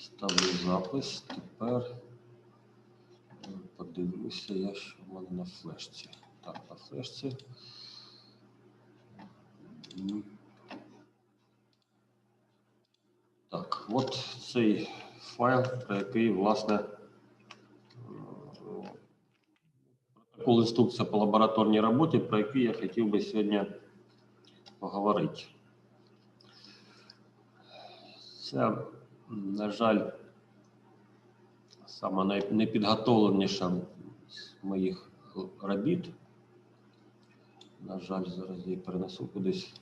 Ставлю запис. Тепер е, подивлюся, я що в мене на флешці. Так, на флешці. Так, от цей файл, про який, власне, е, протокол інструкція по лабораторній роботі, про який я хотів би сьогодні поговорити. Це, на жаль, саме най- з моїх робіт. На жаль, зараз я її перенесу кудись,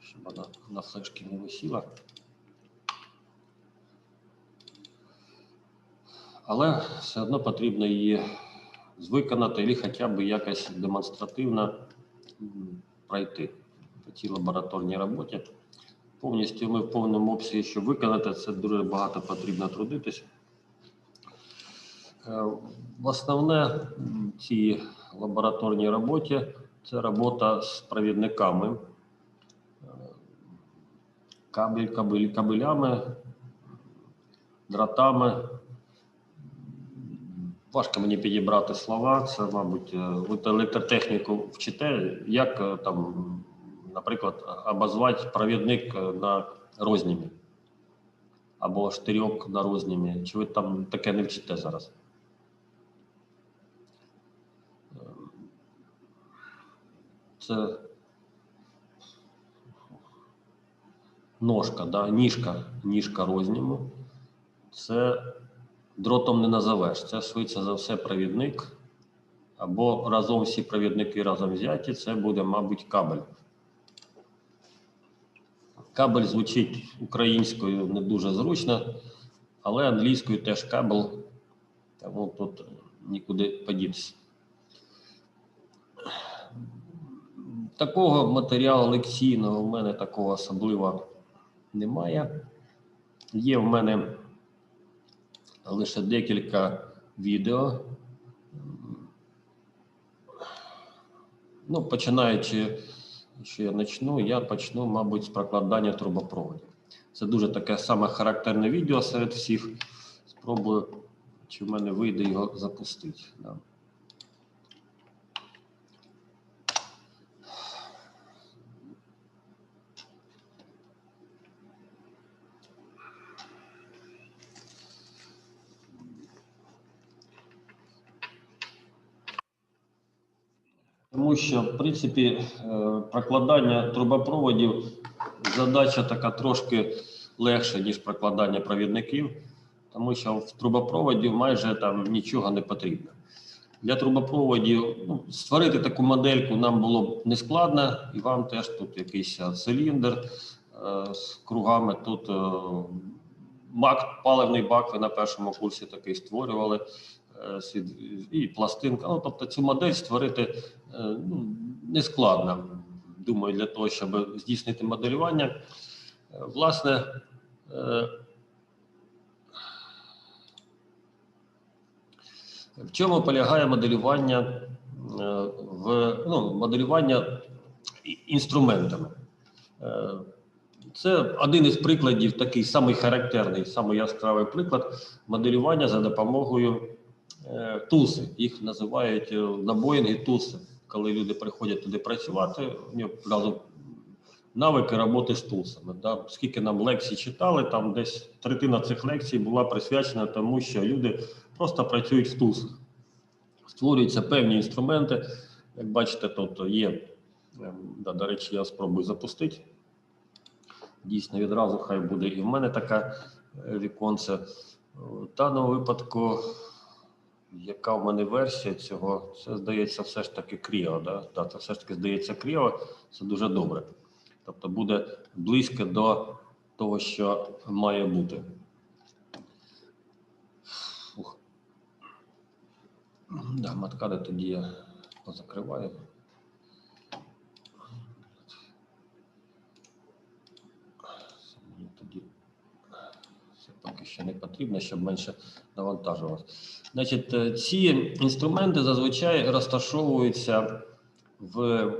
щоб вона на флешці не висіла. Але все одно потрібно її виконати, або хоча б якось демонстративно пройти по цій лабораторній роботі. Повністю ми в повному обсязі, щоб виконати, це дуже багато потрібно трудитися. Е, В основне цій лабораторній роботі це робота з провідниками, е, кабель, кабель, кабелями, дротами. Важко мені підібрати слова. Це, мабуть, е, ви електротехніку вчите, як там, наприклад, обозвати провідник е, на рознімі або штирьок на рознімі. Чи ви там таке не вчите зараз? Е, Це ножка, да? ніжка, ніжка розніму. Це дротом не назовеш. Це швидше за все провідник. Або разом всі провідники разом взяті, це буде, мабуть, кабель. Кабель звучить українською не дуже зручно, але англійською теж кабель, тому тут нікуди подітися. Такого матеріалу лекційного в мене такого особливо немає. Є в мене лише декілька відео. Ну, починаючи, що я почну, я почну, мабуть, з прокладання трубопроводів. Це дуже таке саме характерне відео серед всіх. Спробую, чи в мене вийде його запустити. Тому що, в принципі, е, прокладання трубопроводів задача така трошки легша, ніж прокладання провідників, тому що в трубопроводі майже там нічого не потрібно. Для трубопроводів ну, створити таку модельку нам було б не складно, і вам теж тут якийсь е, циліндр е, з кругами. Тут бак, паливний бак, ви на першому курсі такий створювали і пластинка. Ну, тобто цю модель створити е, ну, не. Думаю, для того, щоб здійснити моделювання. Е, Власне, е, в чому полягає моделювання е, в ну, моделювання інструментами? Е, Це один із прикладів, такий самий характерний, самий яскравий приклад моделювання за допомогою е, туси. Їх називають е, на Боїнгі туси. Коли люди приходять туди працювати, у одразу навики роботи з тулсами. Да? Скільки нам лекцій читали, там десь третина цих лекцій була присвячена тому, що люди просто працюють в тулсах. Створюються певні інструменти. Як бачите, тут є, ем, да, до речі, я спробую запустити. Дійсно, відразу хай буде і в мене така е, віконце. В даному випадку, яка в мене версія цього, це здається, все ж таки кріо. Да? Да, це все ж таки здається кріо, це дуже добре. Тобто буде близько до того, що має бути. Фух. Да, маткади тоді я позакриваю. Це мені тоді це поки що не потрібно, щоб менше навантажувалося. Значить, е, ці інструменти зазвичай розташовуються в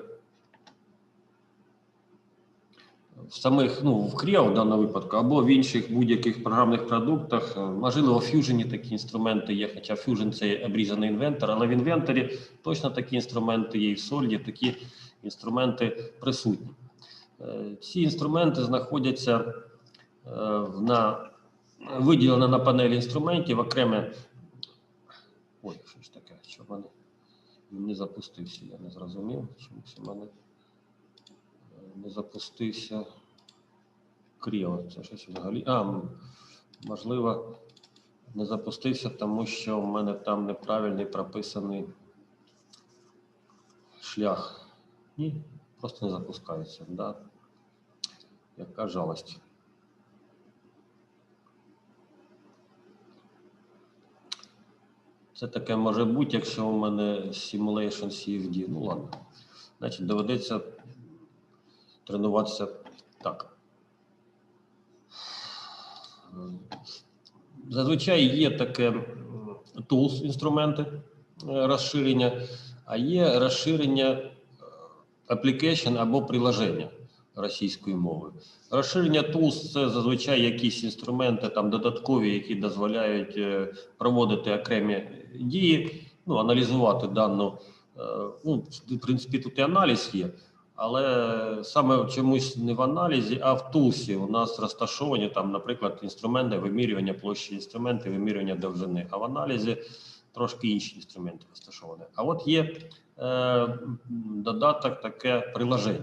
в самих, ну, в Creo в даному випадку, або в інших будь-яких програмних продуктах. Е, Можливо, в Fusion такі інструменти є, хоча Fusion це обрізаний інвентор, але в інвенторі точно такі інструменти є, і в Solid такі інструменти присутні. Е, Ці інструменти знаходяться на виділено на панелі інструментів окреме. Ой, що ж таке, що в мене не запустився, я не зрозумів, чомусь у мене е, не запустився Кріо. Це щось взагалі. А, можливо, не запустився, тому що в мене там неправильний прописаний шлях. Ні, просто не запускається. Да? Яка жалость. Це таке може бути, якщо у мене Simulation CFD. Ну ладно. Значить, доведеться тренуватися так. Зазвичай є таке tools інструменти е, розширення, а є розширення е, application або приложення російською мовою. Розширення tools – це зазвичай якісь інструменти там додаткові, які дозволяють е, проводити окремі дії, ну, аналізувати дану. е, Ну, в принципі, тут і аналіз є, але саме чомусь не в аналізі, а в тулсі у нас розташовані там, наприклад, інструменти вимірювання площі, інструменти вимірювання довжини, а в аналізі трошки інші інструменти розташовані. А от є е, додаток, таке приложення.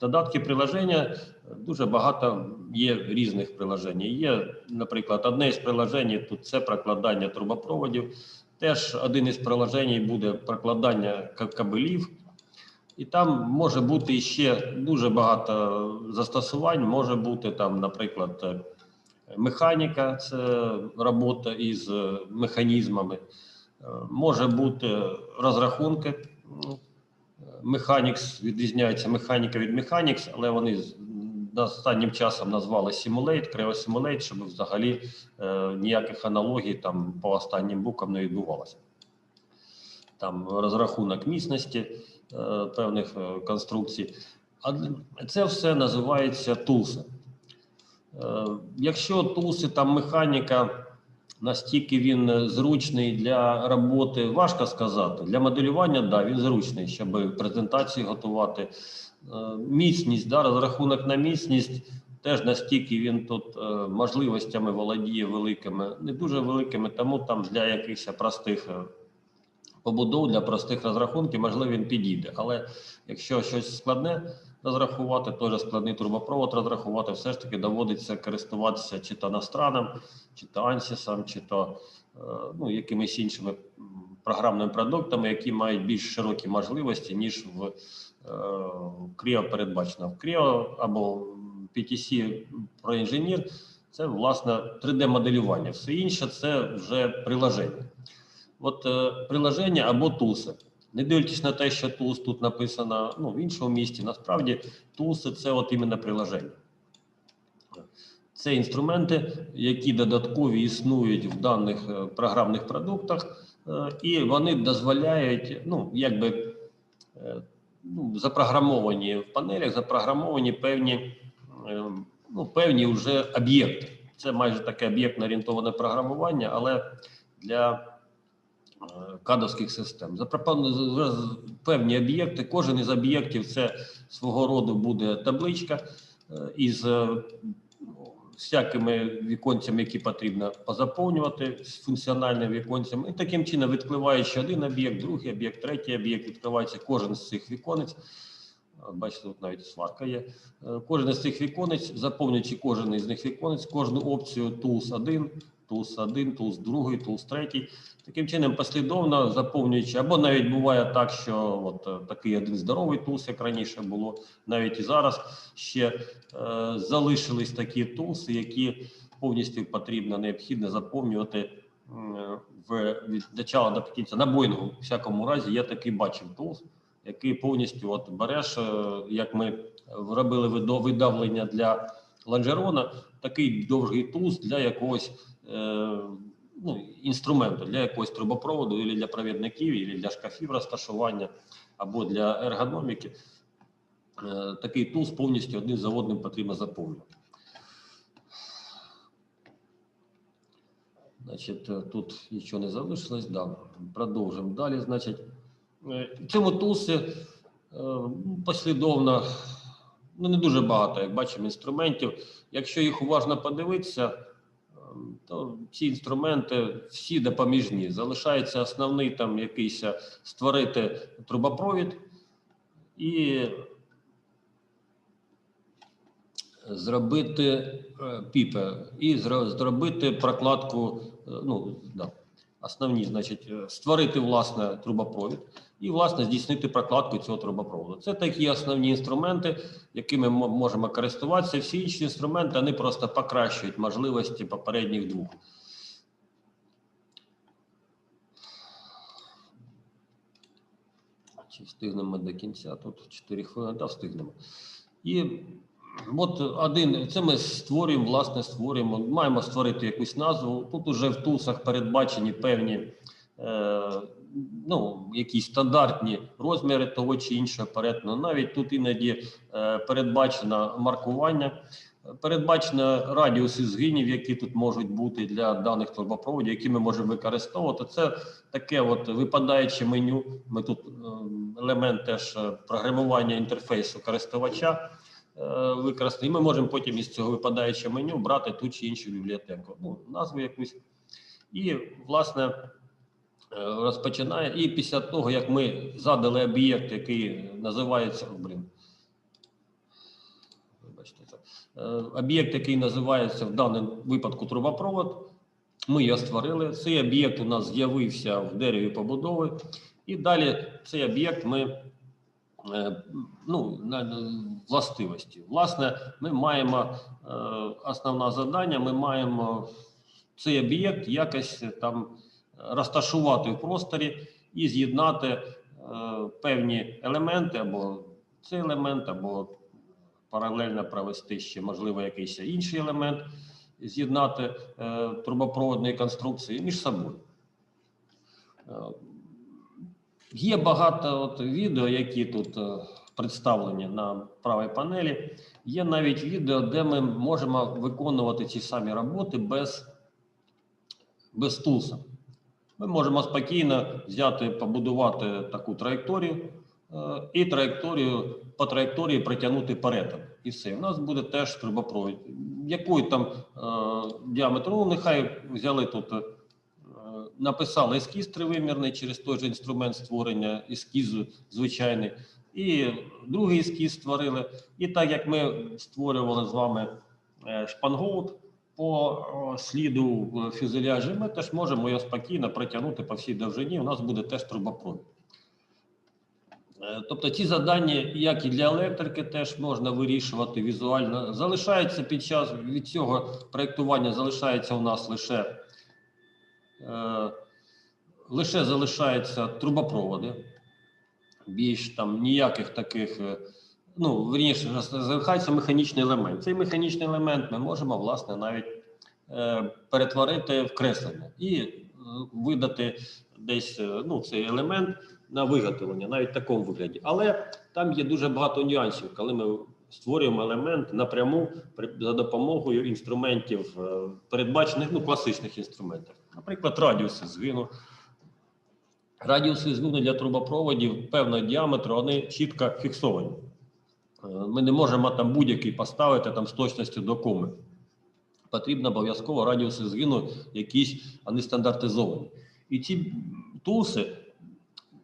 Додатки приложення дуже багато є різних приложень. Є, наприклад, одне із приложень тут це прокладання трубопроводів. Теж один із приложень буде прокладання кабелів. І там може бути ще дуже багато застосувань. Може бути там, наприклад, механіка, це робота із механізмами. Може бути розрахунки. Mechanics відрізняється механіка від Mechanics, але вони останнім часом назвали Simulate, Creo Simulate, щоб взагалі е, ніяких аналогій там по останнім буквам не відбувалося. Там розрахунок міцності е, певних е, конструкцій. А це все називається тулси. Е, Якщо тулси там механіка настільки він зручний для роботи, важко сказати. Для моделювання, да, він зручний, щоб презентації готувати. Е, Міцність, да, розрахунок на міцність теж настільки він тут е, можливостями володіє великими, не дуже великими, тому там для якихось простих е, побудов, для простих розрахунків, можливо, він підійде. Але якщо щось складне розрахувати, теж складний трубопровод розрахувати, все ж таки доводиться користуватися чи то настраном, чи то ансісом, чи то е, ну, якимись іншими програмними продуктами, які мають більш широкі можливості, ніж в е, Creo передбачено. В Creo або PTC про інженір це власне 3D-моделювання. Все інше це вже приложення. От е, приложення або туси. Не дивлячись на те, що тулс тут написано ну, в іншому місті, насправді туси це от іменно приложення. Це інструменти, які додаткові існують в даних е, програмних продуктах, е, і вони дозволяють, ну, якби е, ну, запрограмовані в панелях, запрограмовані певні, ну, певні вже об'єкти. Це майже таке об'єктно орієнтоване програмування, але для кадовських систем. Запропоновані певні об'єкти. Кожен із об'єктів це свого роду буде табличка е, із е, всякими віконцями, які потрібно позаповнювати з функціональними віконцями. І таким чином, відкриваючи один об'єкт, другий об'єкт, третій об'єкт, відкривається кожен з цих віконець. Бачите, тут навіть сварка є. Е, Кожен із цих віконець, заповнюючи кожен із них віконець, кожну опцію Tools 1, Tools 1, Tools 2, Tools 3. Таким чином, послідовно заповнюючи, або навіть буває так, що от е, такий один здоровий тулс, як раніше було, навіть і зараз ще е, залишились такі тулси, які повністю потрібно необхідно заповнювати в від начала до кінця. На Боїнгу, в всякому разі, є такий бачив тулс, який повністю от береш, е, як ми робили видавлення для лонжерона, такий довгий тулс для якогось. Е, ну, інструменту для якогось трубопроводу, або для провідників, або для шкафів розташування, або для ергономіки. е, такий тулс повністю одним потрібно заповнювати. Значить, е, тут нічого не залишилось. Да. Продовжимо далі. Значить, е, цьому тулсі е, послідовно, ну не дуже багато, як бачимо, інструментів. Якщо їх уважно подивитися, е, то ці інструменти всі допоміжні. Залишається основний там якийсь е, створити трубопровід і зробити е, піпе і зробити прокладку. е, Ну да, основні, значить, е, створити власне трубопровід і власне здійснити прокладку цього трубопроводу. Це такі основні інструменти, якими ми можемо користуватися. Всі інші інструменти вони просто покращують можливості попередніх двох. Чи встигнемо до кінця? Тут 4 хвилини, та встигнемо. І от один, це ми створюємо, власне, створюємо, маємо створити якусь назву. Тут уже в тулсах передбачені певні е, ну, якісь стандартні розміри того чи іншого перетину. Навіть тут іноді е, передбачено маркування, передбачено радіуси згинів, які тут можуть бути для даних трубопроводів, які ми можемо використовувати. Це таке от випадаюче меню. Ми тут е, елемент теж е, програмування інтерфейсу користувача використати. І ми можемо потім із цього випадаючого меню брати ту чи іншу бібліотеку, ну, назву якусь. І, власне, е, розпочинає. І після того, як ми задали об'єкт, який називається. Блін. Вибачте, це. Е, Об'єкт, який називається в даному випадку трубопровод, ми його створили. Цей об'єкт у нас з'явився в дереві побудови. І далі цей об'єкт ми е, ну, на- на властивості. Власне, ми маємо е, основне завдання, ми маємо цей об'єкт якось там розташувати в просторі і з'єднати е, певні елементи, або цей елемент, або паралельно провести ще, можливо, якийсь інший елемент, з'єднати е, трубопроводної конструкції між собою. Є багато от відео, які тут е, представлені на правій панелі. Є навіть відео, де ми можемо виконувати ці самі роботи без, без тулса. Ми можемо спокійно взяти, побудувати таку траєкторію е, і траєкторію по траєкторії притягнути перетин. І все. У нас буде теж трубопровід. Який там е, діаметр? Ну, нехай взяли тут. Написали ескіз тривимірний через той же інструмент створення ескізу звичайний, і другий ескіз створили. І так як ми створювали з вами е, шпангоут по сліду фюзеляжі, ми теж можемо його спокійно протягнути по всій довжині. У нас буде теж трубопровід. Е, Тобто ці завдання, як і для електрики, теж можна вирішувати візуально. Залишається під час від цього проєктування залишається у нас лише лише залишаються трубопроводи, більш там ніяких таких, е, ну, верніше, залишається механічний елемент. Цей механічний елемент ми можемо, власне, навіть е, перетворити в креслення і е, видати десь е, ну, цей елемент на виготовлення, навіть в такому вигляді. Але там є дуже багато нюансів, коли ми створюємо елемент напряму при- за допомогою інструментів, е, передбачених ну, класичних інструментів. Наприклад, радіуси згину. Радіуси згину для трубопроводів певного діаметру, вони чітко фіксовані. Е, Ми не можемо там будь-який поставити там з точністю до коми. Потрібно обов'язково радіуси згину якісь, вони стандартизовані. І ці туси,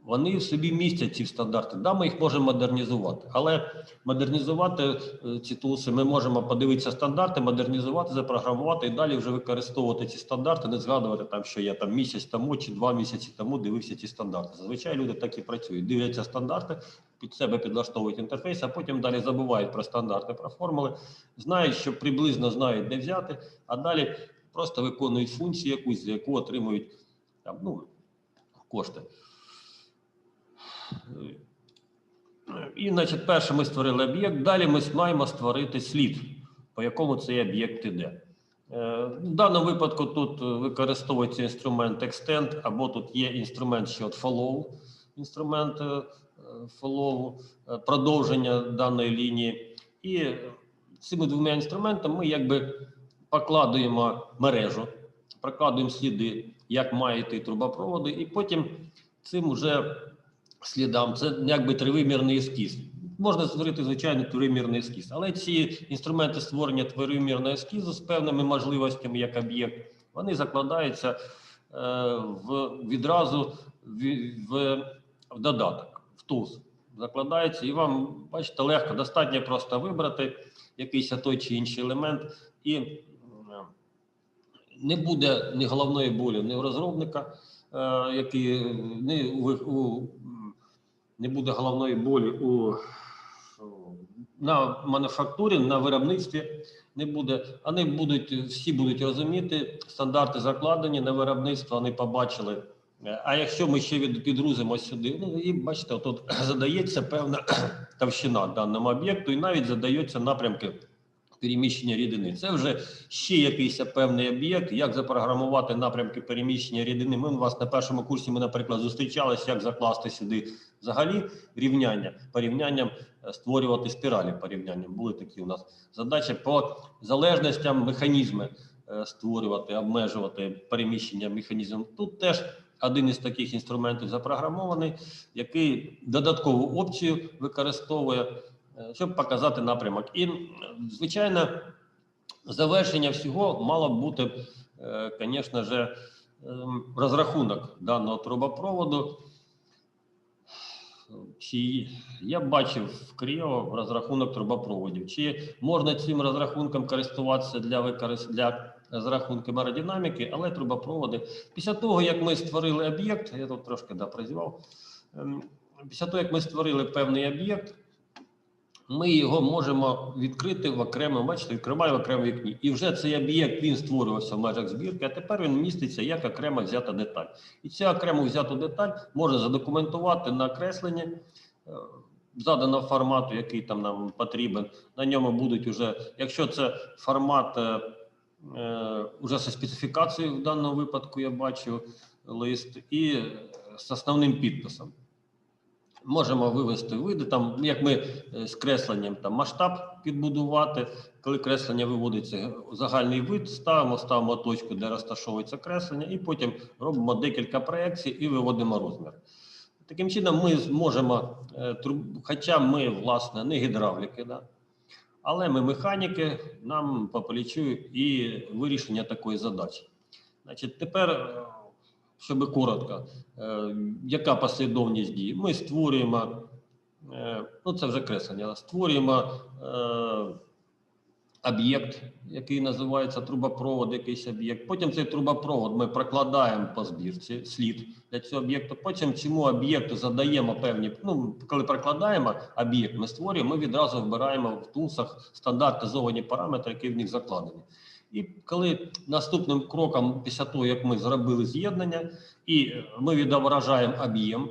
вони в собі містять ці стандарти. Да, ми їх можемо модернізувати, але модернізувати е, ці туси ми можемо подивитися стандарти, модернізувати, запрограмувати і далі вже використовувати ці стандарти, не згадувати там, що я там місяць тому чи два місяці тому дивився ці стандарти. Зазвичай люди так і працюють. Дивляться стандарти, під себе підлаштовують інтерфейс, а потім далі забувають про стандарти, про формули, знають, що приблизно знають, де взяти, а далі просто виконують функцію якусь, за яку отримують там, ну, кошти. І, значить, перше ми створили об'єкт, далі ми маємо створити слід, по якому цей об'єкт іде. Е, В даному випадку тут використовується інструмент extend, або тут є інструмент ще от follow, інструмент е, фолову, е, продовження даної лінії. І цими двома інструментами ми якби покладуємо мережу, прокладуємо сліди, як має йти трубопроводи, і потім цим уже слідам це якби тривимірний ескіз. Можна створити звичайно тривимірний ескіз, але ці інструменти створення тривимірного ескізу з певними можливостями як об'єкт, вони закладаються е, в відразу в, в, в додаток, в ТУЗ. Закладається, і вам, бачите, легко, достатньо просто вибрати якийсь той чи інший елемент, і е, не буде ні головної болі, ні у розробника, е, який у, у, не буде головної болі у на мануфактурі, на виробництві не буде. Вони будуть всі будуть розуміти, стандарти закладені на виробництво, вони побачили. А якщо ми ще від, підрузимо сюди, ну і бачите, тут задається певна товщина даному об'єкту, і навіть задаються напрямки переміщення рідини. Це вже ще якийсь певний об'єкт. Як запрограмувати напрямки переміщення рідини? Ми у вас на першому курсі ми, наприклад, зустрічалися, як закласти сюди взагалі рівняння порівнянням е, створювати спіралі порівняння. Були такі у нас задачі по залежностям механізми е, створювати, обмежувати переміщення механізмів. Тут теж один із таких інструментів запрограмований, який додаткову опцію використовує, щоб показати напрямок. І, м, звичайно, завершення всього мало б бути, звісно ж, ем, розрахунок даного трубопроводу. Чи я бачив в Кріо розрахунок трубопроводів? Чи можна цим розрахунком користуватися для використ... для розрахунку аеродинаміки, але трубопроводи. Після того, як ми створили об'єкт, я тут трошки да, ем, після того, як ми створили певний об'єкт, ми його можемо відкрити в окремо, бачите, відкриваю в окремому вікні. І вже цей об'єкт він створювався в межах збірки, а тепер він міститься як окремо взята деталь. І цю окремо взяту деталь можна задокументувати на кресленні е, заданого формату, який там нам потрібен. На ньому будуть уже, якщо це формат е, е, уже зі специфікацією в даному випадку, я бачу лист, і е, з основним підписом. Можемо вивести види, там, як ми е, з кресленням там масштаб підбудувати. Коли креслення виводиться загальний вид, ставимо, ставимо точку, де розташовується креслення, і потім робимо декілька проекцій і виводимо розмір. Таким чином, ми зможемо, е, хоча ми, власне, не гідравліки, да, але ми механіки, нам по плечу і вирішення такої задачі. Значить, тепер, е, щоб коротко, е, яка послідовність дій? Ми створюємо, е, ну це вже креслення, створюємо е, об'єкт, який називається трубопровод, якийсь об'єкт. Потім цей трубопровод ми прокладаємо по збірці слід для цього об'єкту. Потім цьому об'єкту задаємо певні. Ну, коли прокладаємо об'єкт, ми створюємо, ми відразу вбираємо в тунсах стандартизовані параметри, які в них закладені. І коли наступним кроком, після того, як ми зробили з'єднання, і е, ми відображаємо об'єм.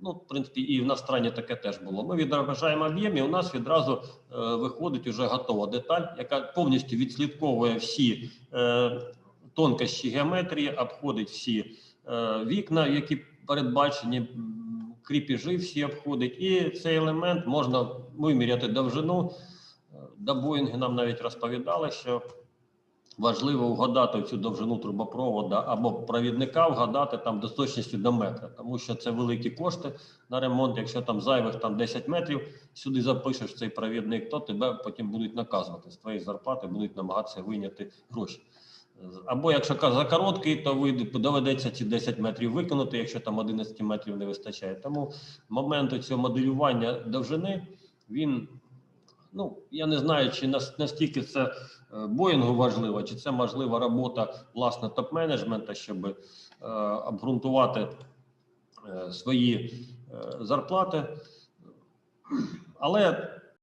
Ну, в принципі, і в настранні таке теж було. Ми відображаємо об'єм, і у нас відразу е, виходить уже готова деталь, яка повністю відслідковує всі е, тонкощі геометрії, обходить всі е, вікна, які передбачені, кріпіжі всі обходить. І цей елемент можна виміряти довжину. Е, До Боїнги нам навіть розповідали, що важливо вгадати цю довжину трубопровода або провідника, вгадати там до точності до метра, тому що це великі кошти на ремонт. Якщо там зайвих там 10 метрів сюди запишеш цей провідник, то тебе потім будуть наказувати з твоєї зарплати, будуть намагатися вийняти гроші. Або якщо за короткий, то доведеться ці 10 метрів виконати, якщо там 11 метрів не вистачає. Тому момент цього моделювання довжини він Ну, я не знаю, чи нас- настільки це е, Боїнгу важливо, чи це можлива робота власне топ-менеджмента, щоб е, обґрунтувати е, свої е, зарплати. Але